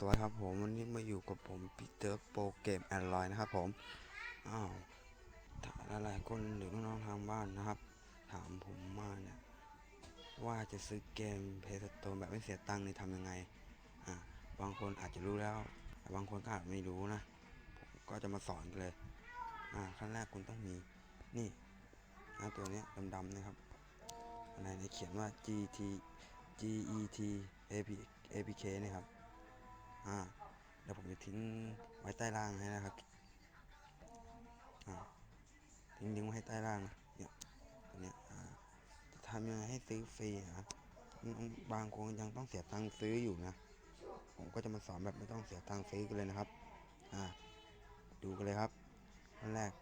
สวัสดีครับผมวันนี้มาอยู่กับผมปีเตอร์โปรเกมแอนดรอยนะครับผมอ้าวถ้าหลายคนหรือน้องๆทางบ้านนะครับ ถามผมมาเนี่ยว่าจะซื้อเกมเพย์สโตนแบบไม่เสียตังค์นี่ทำยังไงอ่าบางคนอาจจะรู้แล้วแต่บางคนก็อาจไม่รู้นะผมก็จะมาสอนกันเลยอ่าขั้นแรกคุณต้องมีนี่นะตัวเนี้ยดำๆนะครับอะไรเนี่ยเขียนว่า GT GET AP APK นะครับ อ่าเดี๋ยวผมจะทิ้งไว้ใต้ล่างให้นะครับอ่าทิ้งลิงไว้ให้ใต้ล่างเนี่ยตัวเนี้ยอ่าจะทำยังไงให้ซื้อฟรีนะบางคนยังต้องเสียตังค์ซื้ออยู่นะ ผมก็จะมาสอนแบบไม่ต้องเสียตังค์ซื้อกันเลยนะครับอ่าดูกันเลยครับอันแรก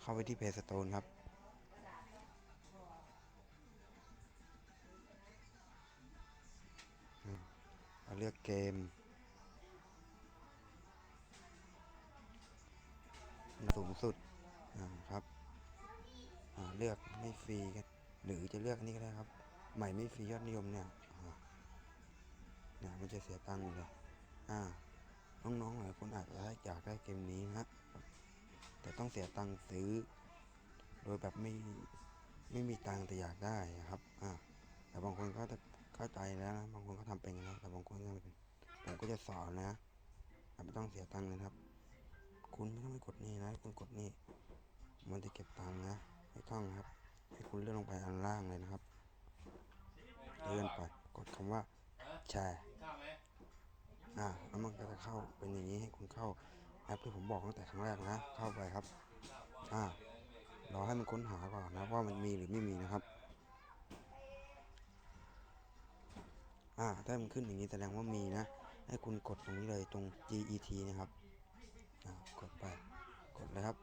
เข้าไปที่เพจสโตนครับเลือกเกม สูงสุดครับเลือกไม่ฟรีกันหรือจะเลือกอันนี้ก็ได้ครับ ใหม่ไม่ฟรียอดนิยมเนี่ยเนี่ยมันจะเสียตังค์เลยอ่าน้องๆหลายคนอาจจะอยากได้เกมนี้นะฮะแต่ต้องเสียตังค์ซื้อ โดยแบบไม่ไม่มีตังค์แต่อยากได้ครับอ่าแต่บางคนก็จะเข้าใจแล้วนะบางคนก็ทำเป็นแล้วแต่บางคนก็ไม่เป็นผมก็จะสอนนะไม่ต้องเสียตังค์เลยนะครับ คุณไม่ต้องไปกดนี่นะคุณกดนี่ มันจะเก็บตังค์นะ ไม่ต้องครับ ให้คุณเลื่อนลงไปอันล่างเลยนะครับ เลื่อนไป กดคำว่าแชร์อ่าแล้วมันก็จะเข้าเป็นอย่างนี้ให้คุณเข้าแอปที่ผมบอกตั้งแต่ครั้งแรกนะ เข้าไปครับ อ่ารอให้มันค้นหาก่อนนะว่ามันมีหรือไม่มีนะครับ อ่าถ้ามันขึ้นอย่างนี้แสดงว่ามีนะ ให้คุณกดตรงนี้เลยตรง GET นะครับ ดไป กดเลยครับ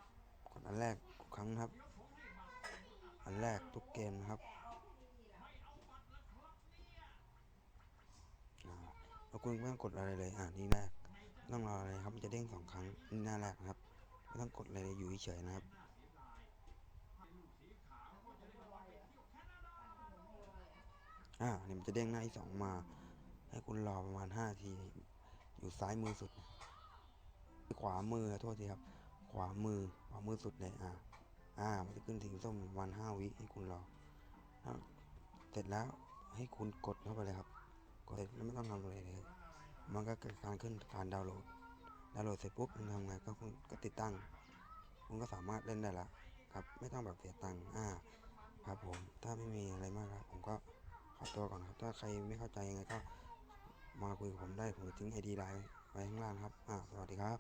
กดอันแรกกครั้งครับ อันแรกทุกเกมนะครับอ่าแล้วคุณไม่ต้องกดอะไรเลย อ่านี่แรกต้องรออะไรครับมันจะเด้งสองครั้งนี่หน้าแรกนะครับ ไม่ต้องกดอะไรเลยอยู่เฉยๆนะครับอ่าเนี่ยมันจะเด้งหน้าที่สองมา ให้คุณรอประมาณห้าที อยู่ซ้ายมือสุด ขวามือโทษทีครับ ขวามือขวามือสุดเลยอ่าอ่ามันจะขึ้นถึงส้มวันห้าวิให้คุณรอเสร็จแล้วให้คุณกดเข้าไปเลยครับ กดเสร็จแล้วไม่ต้องทำอะไรเลย มันก็เกิดการขึ้นการดาวน์โหลด ดาวน์โหลดเสร็จปุ๊บมันทำไงก็คุณก็ติดตั้ง คุณก็สามารถเล่นได้ละครับ ไม่ต้องแบบเสียตังค์อ่า ครับผม ถ้าไม่มีอะไรมากครับ ผมก็ขอตัวก่อนครับ ถ้าใครไม่เข้าใจยังไงก็มาคุยกับผมได้ ผมจะทิ้งไอดีไลน์ ไปข้างล่างครับ อ่า สวัสดีครับ